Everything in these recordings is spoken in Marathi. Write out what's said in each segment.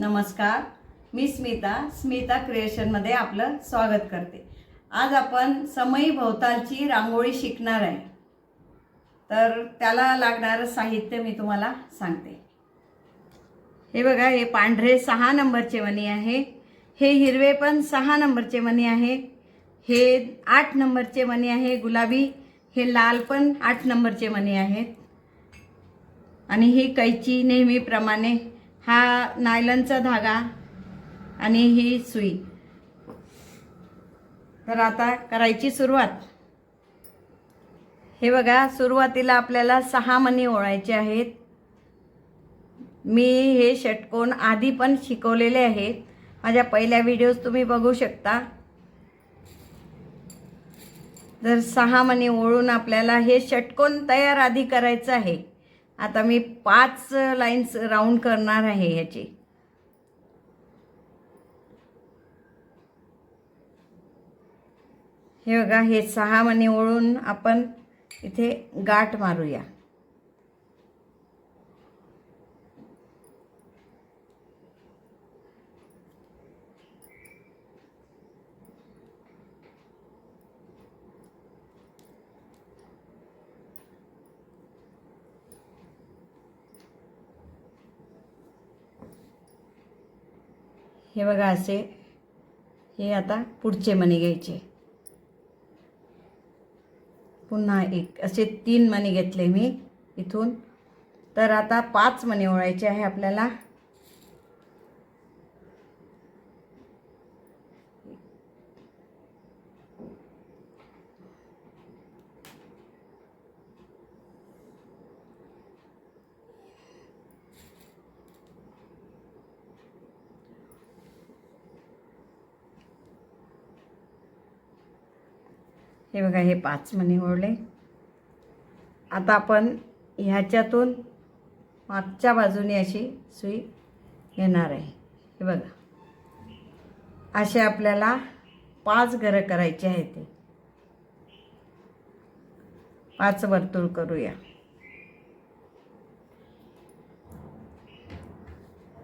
नमस्कार मी स्मिता स्मिता क्रिएशनमध्ये आपलं स्वागत करते. आज आपण समयी भोवतालची रांगोळी शिकणार आहे. तर त्याला लागणारं साहित्य मी तुम्हाला सांगते. हे बघा हे पांढरे सहा नंबरचे मणी आहे. हे हिरवे पण सहा नंबरचे मणी आहे. हे आठ नंबरचे मणी आहे गुलाबी. हे लाल पण आठ नंबरचे मणी आहेत. आणि ही कैची नेहमीप्रमाणे हा नायलनचा धागा आणि ही सुई. तर आता करायची सुरुवात. हे बघा सुरुवातीला आपल्याला सहा मणी ओळायचे आहेत. मी हे षटकोन आधी पण शिकवलेले आहेत. माझ्या पहिल्या व्हिडिओज तुम्ही बघू शकता. तर सहा मणी ओळून आपल्याला हे षटकोन तयार आधी करायचं आहे आता मी पाच लाईन्स राऊंड करणार आहे ह्याची. हे बघा हे सहा मणी ओळून आपण इथे गाठ मारूया. हे बघा असे हे आता पुढचे मणी घ्यायचे. पुन्हा एक असे तीन मणी घेतले मी इथून. तर आता पाच मणी ओळायचे आहे आपल्याला. हे बघा हे पाच मणी ओढले. आता आपण ह्याच्यातून मागच्या बाजूने अशी सुई घेणार आहे. हे बघा. असे आपल्याला पाच घरं करायचे आहे ते पाच वर्तुळ करूया.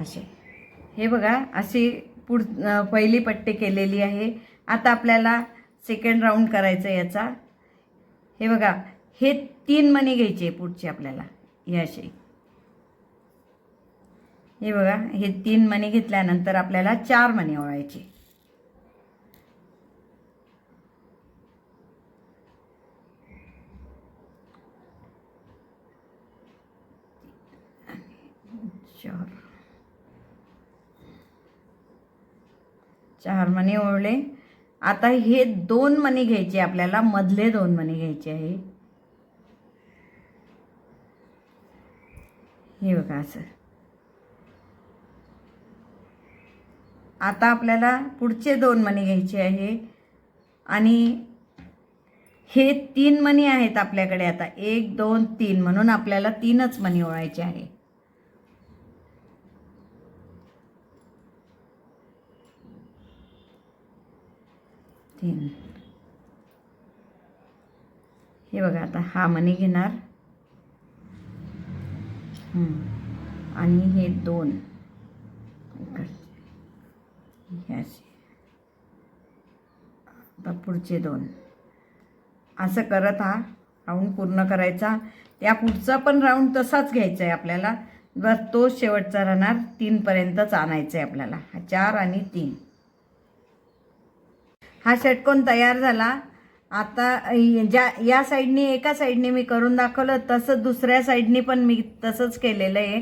असे. हे बघा अशी पुढ पहिली पट्टी केलेली आहे. आता आपल्याला सेकंड राऊंड करायचं आहे याचा. हे बघा हे तीन मणी घ्यायचे पुढचे आपल्याला हे असे. हे बघा हे तीन मणी घेतल्यानंतर आपल्याला चार मणी ओळायचे. चार. चार मणी ओळले. आता हे दोन मणी घ्यायचे आपल्याला मधले दोन मणी घ्यायचे आहे. हे बघा असं. आता आपल्याला पुढचे दोन मणी घ्यायचे आहे. आणि हे तीन मणी आहेत आपल्याकडे आता. एक दोन तीन म्हणून आपल्याला तीनच मणी ओळायचे आहे. तीन. हे बघा आता हा मनी घेणार. आणि हे दोन. आता पुढचे दोन. असं करत हा राऊंड पूर्ण करायचा. त्या पुढचा पण राऊंड तसाच घ्यायचा आहे आपल्याला. बस तो शेवटचा राहणार. तीनपर्यंतच आणायचा आहे आपल्याला. हा चार आणि तीन. हा षटकोन तयार झाला. आता ज्या या साईडनी एका साईडने मी करून दाखवलं तसं दुसऱ्या साईडनी पण मी तसंच केलेलं आहे.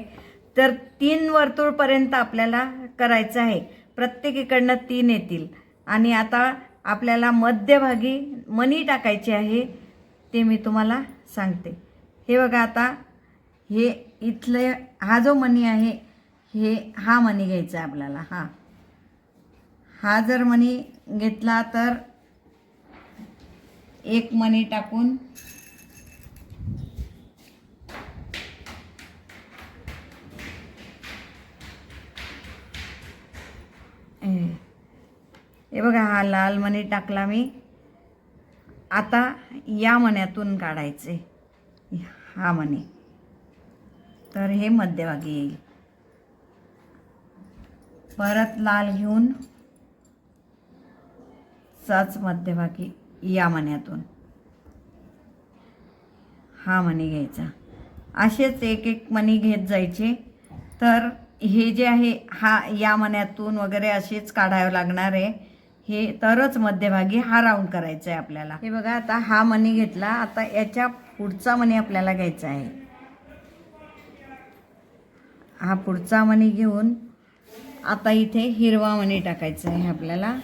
तर तीन वर्तुळपर्यंत आपल्याला करायचं आहे. प्रत्येकीकडनं तीन येतील. आणि आता आपल्याला मध्यभागी मनी टाकायची आहे ते मी तुम्हाला सांगते. हे बघा आता हे इथलं हा जो मनी आहे हे हा मनी घ्यायचा आहे आपल्याला. हा. हा जर मणी घेतला तर एक मणी टाकून हे हे बघा हा लाल मणी टाकला मी. आता या मण्यातून काढायचे. हा मणी तर हे मध्यभागी येईल. परत लाल घेऊन चाच मध्यभागी या मण्यातून. हा मणी घ्यायचा. असेच एक एक मणी घेत जायचे. तर हे जे आहे हा या मण्यातून वगैरे असेच काढावं लागणार आहे. हे तरच मध्यभागी हा राऊंड करायचा आहे आपल्याला. हे बघा आता हा मणी घेतला. आता याच्या पुढचा मणी आपल्याला घ्यायचा आहे. हा पुढचा मणी घेऊन आता इथे हिरवा मणी टाकायचा आहे आपल्याला.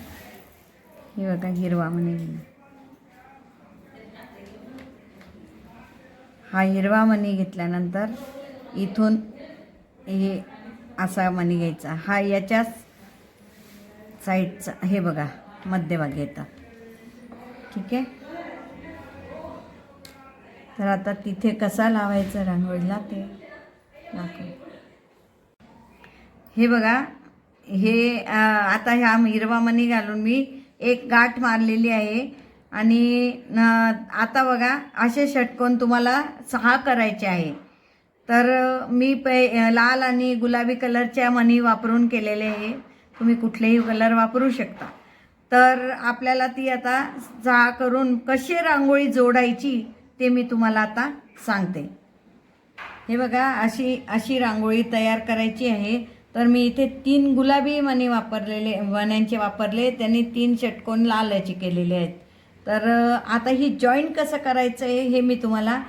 हे बघा हिरवा मणी हा हिरवा मणी घेतल्यानंतर इथून हे असा मणी घ्यायचा. हा याच्याच साईडचा हे बघा मध्यभागी येतात ठीक आहे? तर आता तिथे कसा लावायचा रांगोळीला ते दाखव. हे बघा हे आता ह्या हिरवा मणी घालून मी एक गाठ मारलेली आहे. आणि आता बघा असे षटकोन तुम्हाला सहा करायचे आहे. तर मी पै लाल आणि गुलाबी कलरच्या मणी वापरून केलेले आहे. तुम्ही कुठलेही कलर वापरू शकता. तर आपल्याला ती आता सहा करून कशी रांगोळी जोडायची ते मी तुम्हाला आता सांगते. हे बघा अशी अशी रांगोळी तयार करायची आहे. तर मी इथे तीन गुलाबी मणी वापरलेले मण्यांचे वापरले. त्यांनी तीन षटकोन लाल याचे केलेले आहेत. तर आता ही जॉईंट कसं करायचं आहे हे मी तुम्हाला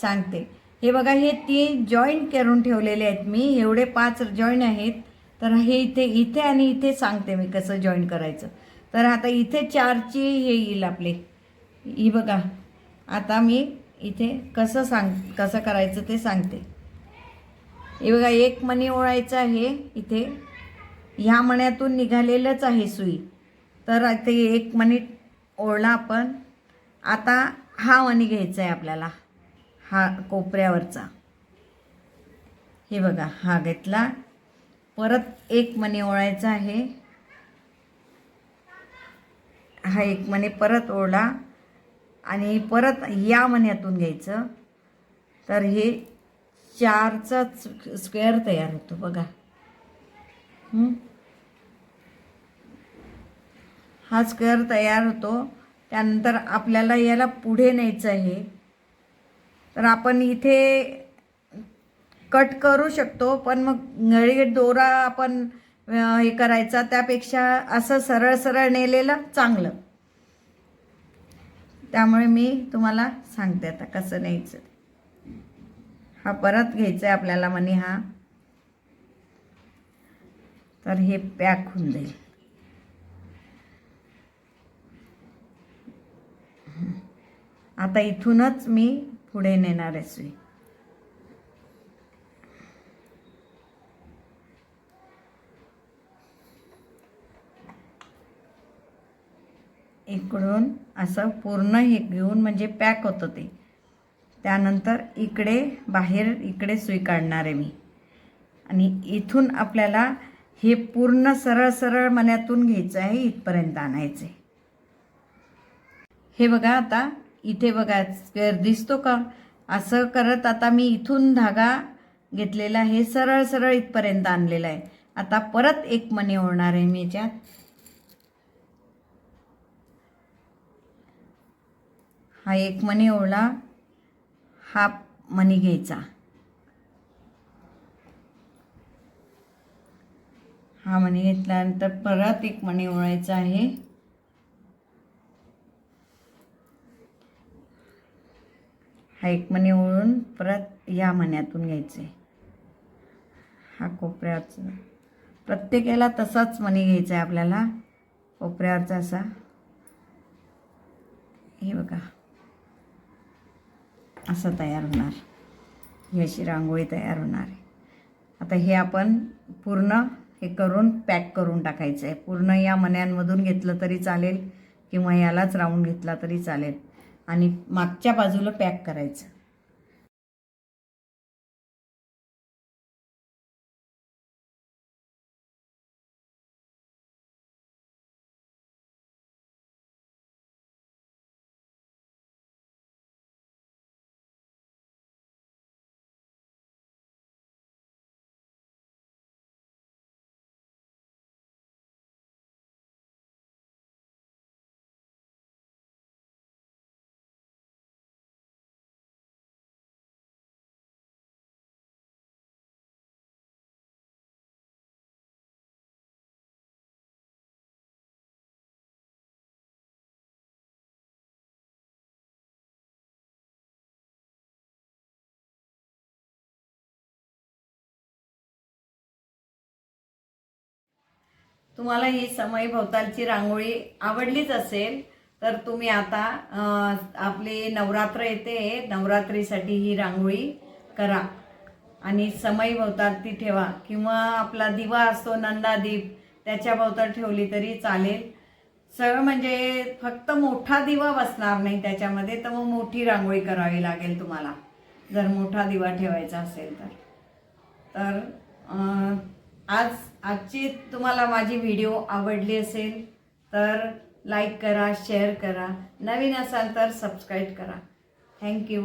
सांगते. हे बघा हे तीन जॉईंट करून ठेवलेले आहेत मी. एवढे पाच जॉईंट आहेत. तर हे इथे इथे आणि इथे सांगते मी कसं जॉईन करायचं. तर आता इथे चारची हे येईल आपले. ही बघा. आता मी इथे कसं सांग कसं करायचं ते सांगते. हे बघा एक मणी ओळायचं आहे इथे. ह्या मण्यातून निघालेलंच आहे सुई. तर ते एक मणी ओढला आपण. आता हा मणी घ्यायचा आहे आपल्याला हा कोपऱ्यावरचा. हे बघा हा घेतला. परत एक मणी ओळायचा आहे. हा एक मणी परत ओढला आणि परत या मण्यातून घ्यायचं. तर हे चारचा स्क्वेअर तयार होतो बघा. हा? स्क्वेअर तयार होतो. त्यानंतर आपल्याला याला पुढे न्यायचं आहे. तर आपण इथे कट करू शकतो पण मग नळी दोरा आपण हे करायचा. त्यापेक्षा असं सरळ सरळ नेलेलं चांगलं. त्यामुळे मी तुम्हाला सांगते आता कसं न्यायचं हा परत घ्यायचा आहे आपल्याला मनी हा. तर हे पॅक होऊन जाईल. आता इथूनच मी पुढे नेणार आहे सुई. इकडून असं पूर्ण हे घेऊन म्हणजे पॅक होतं ते. त्यानंतर इकडे बाहेर इकडे सुई काढणार आहे मी. आणि इथून आपल्याला हे पूर्ण सरळ सरळ मण्यातून घ्यायचं आहे इथपर्यंत आणायचं आहे हे बघा आता इथे बघा स्क्वेअर दिसतो का? असं करत आता मी इथून धागा घेतलेला हे सरळ सरळ इथपर्यंत आणलेला आहे. आता परत एक मणी ओढणार आहे मी याच्यात. हा एक मणी ओढला हा मणी घ्यायचा. हा मणी घेतल्यानंतर परत एक मणी ओळायचा आहे. हा एक मणी ओळून परत या मण्यातून घ्यायचे. हा कोपऱ्यावरचा प्रत्येकाला तसाच मणी घ्यायचा आहे आपल्याला. कोपऱ्यावरचा असा. हे बघा. असं तयार होणार. ही अशी रांगोळी तयार होणार आहे. आता हे आपण पूर्ण हे करून पॅक करून टाकायचं आहे. पूर्ण या मण्यांमधून घेतलं तरी चालेल किंवा यालाच राऊंड घेतला तरी चालेल. आणि मागच्या बाजूला पॅक करायचं. तुम्हाला ही समय भोवतालची रांगोळी आवडलीच असेल तर तुम्ही आता आपली नवरात्र येते. नवरात्रीसाठी ही रांगोळी करा. आणि समय भोवताल ती ठेवा. किंवा आपला दिवा असतो नंदादीप त्याच्या भोवताल ठेवली तरी चालेल. सगळं म्हणजे फक्त मोठा दिवा बसणार नाही त्याच्यामध्ये तर मग मोठी रांगोळी करावी लागेल तुम्हाला. जर मोठा दिवा ठेवायचा असेल तर. तर आज आजची तुम्हाला माझी व्हिडिओ आवडली असेल तर लाईक करा शेअर करा. नवीन असाल तर सबस्क्राईब करा. थँक्यू